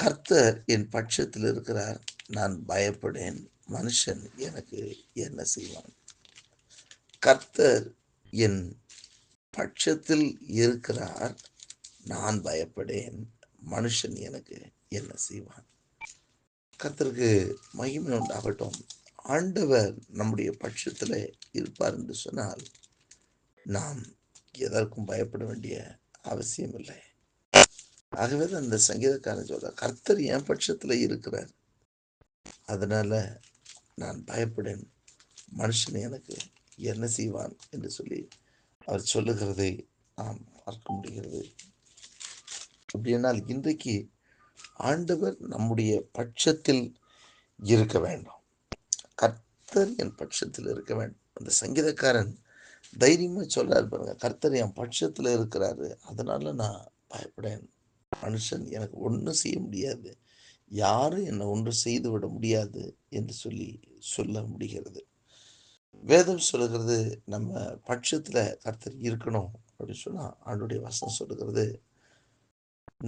கர்த்தர் என் பட்சத்தில் இருக்கிறார். நான் பயப்படேன். மனுஷன் எனக்கு என்ன செய்வான்? கர்த்தர் என் பட்சத்தில் இருக்கிறார். நான் பயப்படேன். மனுஷன் எனக்கு என்ன செய்வான்? கர்த்தருக்கு மகிமை உண்டாகட்டும். ஆண்டவர் நம்முடைய பட்சத்தில் இருப்பார் என்று சொன்னால் நாம் எதற்கும் பயப்பட வேண்டிய அவசியம் இல்லை ஆகவே தான் அந்த சங்கீதக்காரன் சொல்ற கர்த்தர் என் பட்சத்தில் இருக்கிறார். அதனால நான் பயப்படேன். மனுஷன் எனக்கு என்ன செய்வான்? என்று சொல்லி அவர் சொல்லுகிறதை நாம் பார்க்க முடிகிறது. அப்படின்னால் இன்றைக்கு ஆண்டவர் நம்முடைய பட்சத்தில் இருக்க வேண்டும். கர்த்தர் என் பட்சத்தில் இருக்க வேண்டும். அந்த சங்கீதக்காரன் தைரியமாக சொல்றாரு பாருங்க கர்த்தர் என் பட்சத்தில் இருக்கிறாரு. அதனால நான் பயப்படேன். மனுஷன் எனக்கு ஒன்றும் செய்ய முடியாது. யாரும் என்னை ஒன்று செய்து விட முடியாது என்று சொல்லி சொல்ல முடிகிறது. வேதம் சொல்லுகிறது நம்ம பட்சத்தில் கர்த்தர் இருக்கணும் அப்படின்னு சொன்னால் ஆண்டுடைய வசனம் சொல்லுகிறது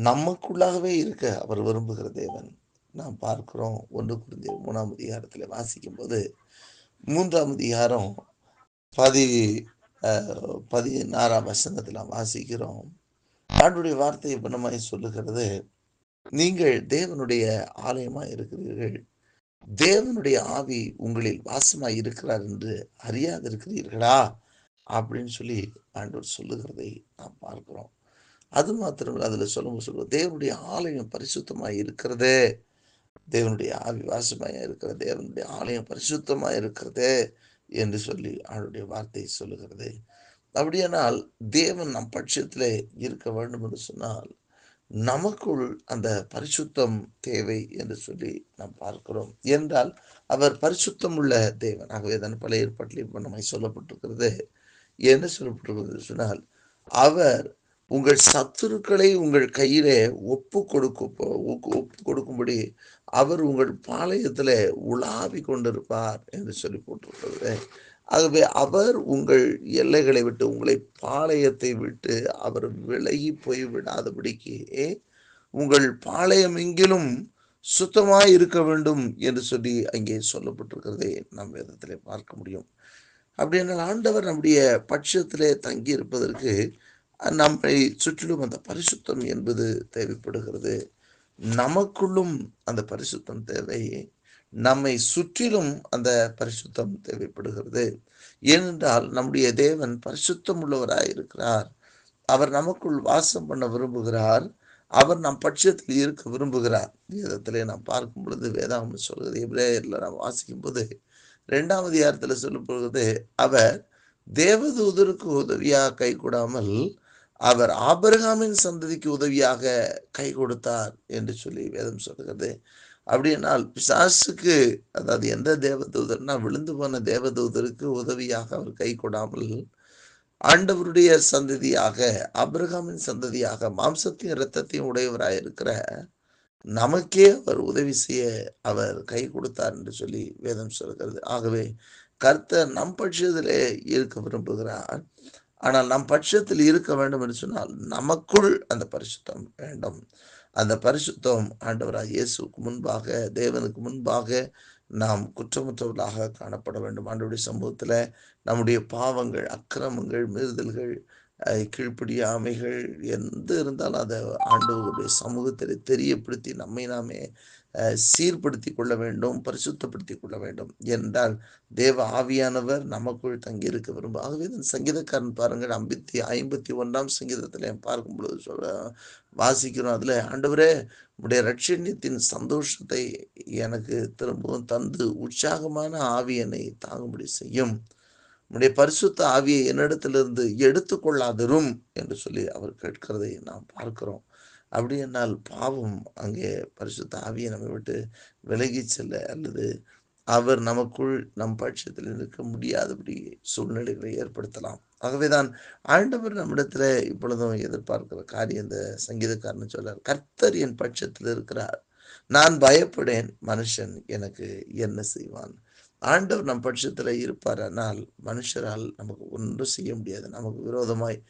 நமக்குள்ளாகவே இருக்க அவர் விரும்புகிற தேவன். நாம் பார்க்கிறோம் ஒன்று குருந்திய மூணாம் அதிகாரத்தில் வாசிக்கும் போது மூன்றாம் அதிகாரம் பதி பதினாறாம் வசனத்தில் வாசிக்கிறோம். ஆண்டுடைய வார்த்தை பண்ணமாய் சொல்லுகிறது நீங்கள் தேவனுடைய ஆலயமா இருக்கிறீர்கள். தேவனுடைய ஆவி உங்களில் வாசமாய் இருக்கிறார் என்று அறியாதிருக்கிறீர்களா? அப்படின்னு சொல்லி ஆண்டவர் சொல்லுகிறதை நாம் பார்க்கிறோம். அது மாத்திரம் அதில் சொல்லும் சொல்லுவோம் தேவனுடைய ஆலயம் பரிசுத்தமாக இருக்கிறது. தேவனுடைய ஆவி வாசமாக இருக்கிறது தேவனுடைய ஆலயம் பரிசுத்தமாக இருக்கிறதே என்று சொல்லி அவருடைய வார்த்தை சொல்லுகிறது. அப்படியானால் தேவன் நம் பட்சத்திலே இருக்க வேண்டும் என்று சொன்னால் நமக்குள் அந்த பரிசுத்தம் தேவை என்று சொல்லி நாம் பார்க்கிறோம். என்றால் அவர் பரிசுத்தம் உள்ள தேவன். ஆகவே தான் பழைய ஏற்பாட்டில் இப்போ நம்மை சொல்லப்பட்டிருக்கிறது. என்ன சொல்லப்பட்டிருக்கிறது சொன்னால் அவர் உங்கள் சத்துருக்களை உங்கள் கையிலே ஒப்பு கொடுக்க ஒப்பு கொடுக்கும்படி அவர் உங்கள் பாளையத்தில் உலாவி கொண்டிருப்பார் என்று சொல்லி போட்டிருக்கிறது. ஆகவே அவர் உங்கள் எல்லைகளை விட்டு உங்களை பாளையத்தை விட்டு அவர் விலகி போய் விடாதபடிக்கு உங்கள் பாளையம் எங்கிலும் சுத்தமாய் இருக்க வேண்டும் என்று சொல்லி அங்கே சொல்லப்பட்டிருக்கிறதை நாம் வேதத்தில் பார்க்க முடியும். அப்படின்னால் ஆண்டவர் நம்முடைய பட்சத்திலே தங்கி இருப்பதற்கு நம்மை சுற்றிலும் அந்த பரிசுத்தம் என்பது தேவைப்படுகிறது. நமக்குள்ளும் அந்த பரிசுத்தம் தேவை. நம்மை சுற்றிலும் அந்த பரிசுத்தம் தேவைப்படுகிறது. ஏனென்றால் நம்முடைய தேவன் பரிசுத்தம் உள்ளவராய் இருக்கிறார் அவர் நமக்குள் வாசம் பண்ண விரும்புகிறார். அவர் நம் பட்சத்தில் இருக்க விரும்புகிறார். வேதத்திலே நாம் பார்க்கும் பொழுது வேதாமல் சொல்கிறது எபிரேயர்ல நாம் வாசிக்கும் போது இரண்டாம் அதிகாரத்துல சொல்லப்படுகிறது அவர் தேவதூதருக்கு உதவியாக கை கூடாமல் அவர் ஆபிரகாமின் சந்ததிக்கு உதவியாக கை கொடுத்தார் என்று சொல்லி வேதம் சொல்கிறது. அப்படின்னால் பிசாசுக்கு அதாவது எந்த தேவதூதர்னா விழுந்து போன தேவதூதருக்கு உதவியாக அவர் கை கொடாமல் ஆண்டவருடைய சந்ததியாக அபிரகாமின் சந்ததியாக மாம்சத்தையும் இரத்தத்தையும் உடையவராக இருக்கிற நமக்கே அவர் உதவி செய்ய அவர் கை கொடுத்தார் என்று சொல்லி வேதம் சொல்கிறது. ஆகவே கர்த்தர் நம் பட்சத்திலே இருக்க விரும்புகிறார். ஆனால் நம் பட்சத்தில் இருக்க வேண்டும் என்று சொன்னால் நமக்குள் அந்த பரிசுத்தம் வேண்டும். அந்த பரிசுத்தம் ஆண்டவராக இயேசுக்கு முன்பாக தேவனுக்கு முன்பாக நாம் குற்றமற்றவர்களாக காணப்பட வேண்டும். ஆண்டவருடைய சமூகத்தில் நம்முடைய பாவங்கள் அக்கிரமங்கள் மீறுதல்கள் கீழ்ப்படிய ஆமைகள் எந்த இருந்தாலும் அதை ஆண்டவருடைய சமூகத்தில் தெரியப்படுத்தி நம்மை நாமே சீர்படுத்தி கொள்ள வேண்டும் பரிசுத்தப்படுத்தி கொள்ள வேண்டும் என்றால் தேவ ஆவியானவர் நமக்குள் தங்கி இருக்க விரும்பும். ஆகவே இந்த சங்கீதக்காரன் பாருங்கள் ஐம்பத்தி ஐம்பத்தி ஒன்றாம் சங்கீதத்தில் பார்க்கும் பொழுது சொல்ல வாசிக்கிறோம் அதில் ஆண்டவரே உடைய ரட்சணியத்தின் சந்தோஷத்தை எனக்கு திரும்பவும் தந்து உற்சாகமான ஆவி என்னை தாங்கும்படி செய்யும். உன்னுடைய பரிசுத்த ஆவியை என்னிடத்திலிருந்து எடுத்துக்கொள்ளாதிரும் என்று சொல்லி அவர் கேட்கிறதை நாம் பார்க்கிறோம். அப்படி என்னால் பாவம் அங்கே பரிசுத்த ஆவியை நம்மை விட்டு விலகி செல்ல அல்லது அவர் நமக்குள் நம் பட்சத்தில் இருக்க முடியாதபடி சூழ்நிலைகளை ஏற்படுத்தலாம். ஆகவேதான் ஆண்டவர் நம்மிடத்துல இப்பொழுதும் எதிர்பார்க்கிற காரியம் இந்த சங்கீதக்காரன் சொல்றார் கர்த்தர் என் பட்சத்தில் இருக்கிறார். நான் பயப்படேன் மனுஷன் எனக்கு என்ன செய்வான்? ஆண்டவர் நம் பட்சத்தில் இருப்பார். ஆனால் மனுஷரால் நமக்கு ஒன்றும் செய்ய முடியாது. நமக்கு விரோதமாய்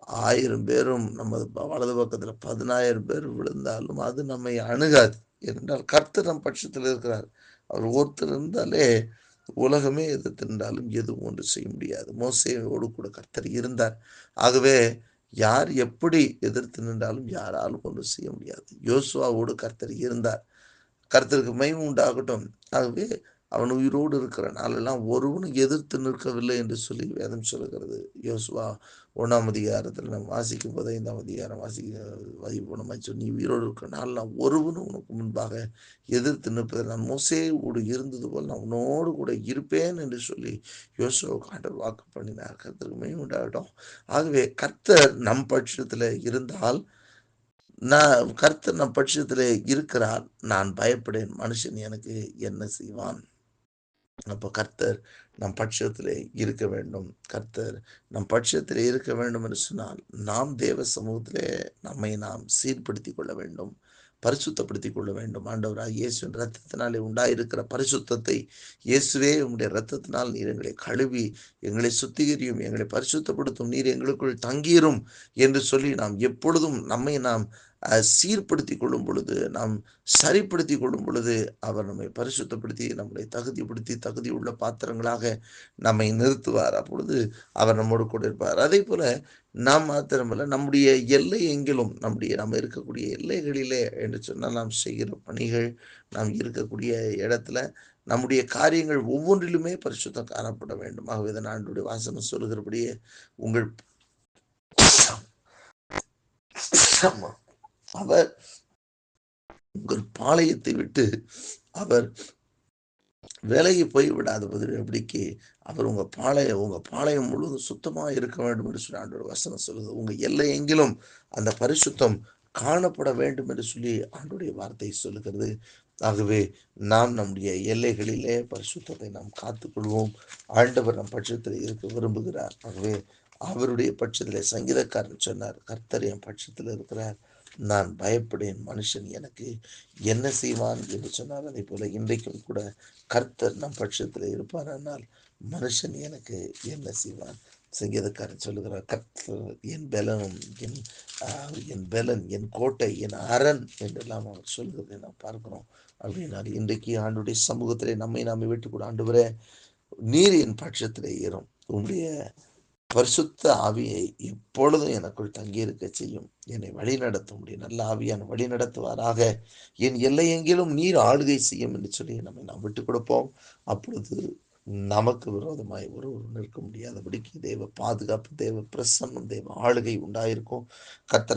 ஆயிரம் பேரும் நமது வலது பக்கத்தில் பதினாயிரம் பேர் விழுந்தாலும் அது நம்மை அணுகாது என்றால் கர்த்தர் நம் பட்சத்தில் இருக்கிறார். அவர் ஒருத்தர் இருந்தாலே உலகமே எதிர்த்து நின்றாலும் எதுவும் ஒன்று செய்ய முடியாது. மோசையோடு கூட கர்த்தர் இருந்தார். ஆகவே யார் எப்படி எதிர்த்து நின்றாலும் யாராலும் ஒன்றும் செய்ய முடியாது. யோசுவாவோடு கர்த்தர் இருந்தார். கர்த்தருக்கு மகிமை உண்டாகட்டும். ஆகவே அவன் உயிரோடு இருக்கிற நாளெல்லாம் ஒருவனும் எதிர்த்து நிற்கவில்லை என்று சொல்லி வேதம் சொல்லுகிறது. யோசுவா ஒன்றாம் அதிகாரத்தில் நம்ம வாசிக்கும் போது ஐந்தாம் அதிகாரம் வாசிக்க வதிப்போனமாய் சொல்லி நீ உயிரோடு இருக்கிற நாளெல்லாம் ஒருவனும் உனக்கு முன்பாக எதிர்த்து நிற்பதை நான் மோசேயோடு இருந்தது போல் நான் உன்னோடு கூட இருப்பேன் என்று சொல்லி யோசுவாவுக்கு ஆண்டவர் வாக்கு பண்ணினார். கருத்துக்குமே உண்டாகட்டும். ஆகவே கர்த்தர் நம் பட்சத்தில் இருந்தால் நான் கர்த்தர் நம் பட்சத்தில் இருக்கிறார். நான் பயப்படேன். மனுஷன் எனக்கு என்ன செய்வான்? அப்போ கர்த்தர் நம் பட்சத்திலே இருக்க வேண்டும். கர்த்தர் நம் பட்சத்திலே இருக்க வேண்டும் என்று சொன்னால் நாம் தேவ சமூகத்திலே நம்மை நாம் சீர்படுத்திக் கொள்ள வேண்டும் பரிசுத்தப்படுத்திக் கொள்ள வேண்டும். ஆண்டவராக இயேசுவின் ரத்தத்தினாலே உண்டாயிருக்கிற பரிசுத்தத்தை இயேசுவே உங்களுடைய ரத்தத்தினால் நீர் எங்களை கழுவி எங்களை சுத்திகரியும் எங்களை பரிசுத்தப்படுத்தும் நீர் எங்களுக்குள் தங்கிரும் என்று சொல்லி நாம் எப்பொழுதும் நம்மை நாம் சீர்படுத்தி கொள்ளும் பொழுது நாம் சரிப்படுத்தி கொள்ளும் பொழுது அவர் நம்மை பரிசுத்தப்படுத்தி நம்மளை தகுதிப்படுத்தி தகுதி உள்ள பாத்திரங்களாக நம்மை நிறுத்துவார். அப்பொழுது அவர் நம்மோடு கூட இருப்பார் அதே போல நாம் மாத்திரமல்ல நம்முடைய எல்லை எங்கிலும் நம்முடைய நம்ம இருக்கக்கூடிய எல்லைகளிலே என்று சொன்னால் நாம் செய்கிற பணிகள் நாம் இருக்கக்கூடிய இடத்துல நம்முடைய காரியங்கள் ஒவ்வொன்றிலுமே பரிசுத்தம் காணப்பட வேண்டும். ஆகவே தான் ஆண்டுடைய வாசனம் சொல்லுகிறபடியே உங்கள் அவர் உங்கள் பாளையத்தை விட்டு அவர் விலகி போய் விடாதபடி எப்படிக்கு அவர் உங்கள் பாளையம் உங்கள் பாளையம் முழுவதும் சுத்தமாக இருக்க வேண்டும் என்று சொல்லி ஆண்டோட வசனம் சொல்லுது. உங்கள் எல்லை எங்கிலும் அந்த பரிசுத்தம் காணப்பட வேண்டும் என்று சொல்லி ஆண்டுடைய வார்த்தை சொல்லுகிறது. ஆகவே நாம் நம்முடைய எல்லைகளிலே பரிசுத்தத்தை நாம் காத்துக்கொள்வோம். ஆண்டவர் நம் பட்சத்தில் இருக்க விரும்புகிறார். ஆகவே அவருடைய பட்சத்தில் சங்கீதக்காரன் சொன்னார் கர்த்தர் என் பட்சத்தில் இருக்கிறார். நான் பயப்படேன் மனுஷன் எனக்கு என்ன செய்வான்? என்று சொன்னார். அதே போல இன்றைக்கும் கூட கர்த்தர் நம் பட்சத்தில் இருப்பானால் மனுஷன் எனக்கு என்ன செய்வான்? சங்கீதக்காரன் சொல்லுகிறார் கர்த்தர் என் பலனும் என் என் பலன் என் கோட்டை என் அரண் என்றெல்லாம் அவர் சொல்கிறதை நாம் பார்க்கிறோம். அப்படின்னால் இன்றைக்கு ஆண்டுடைய சமூகத்திலே நம்மை நாம் விட்டு கூட. ஆண்டு நீர் என் பட்சத்திலே ஏறும். உன்னுடைய பரிசுத்த ஆவியை எப்பொழுதும் எனக்குள் தங்கியிருக்க செய்யும். என்னை வழி நடத்தும் நல்ல ஆவியான வழி நடத்துவாராக என் எல்லையெங்கிலும் நீர் ஆளுகை செய்யும் என்று சொல்லி நம்மை நாம் விட்டு கொடுப்போம். அப்பொழுது நமக்கு விரோதமாய் ஒருவர் நிற்க முடியாதபடிக்கு தேவ பாதுகாப்பு தேவ பிரசன்னம் தேவ ஆளுகை உண்டாயிருக்கும். கர்த்தர்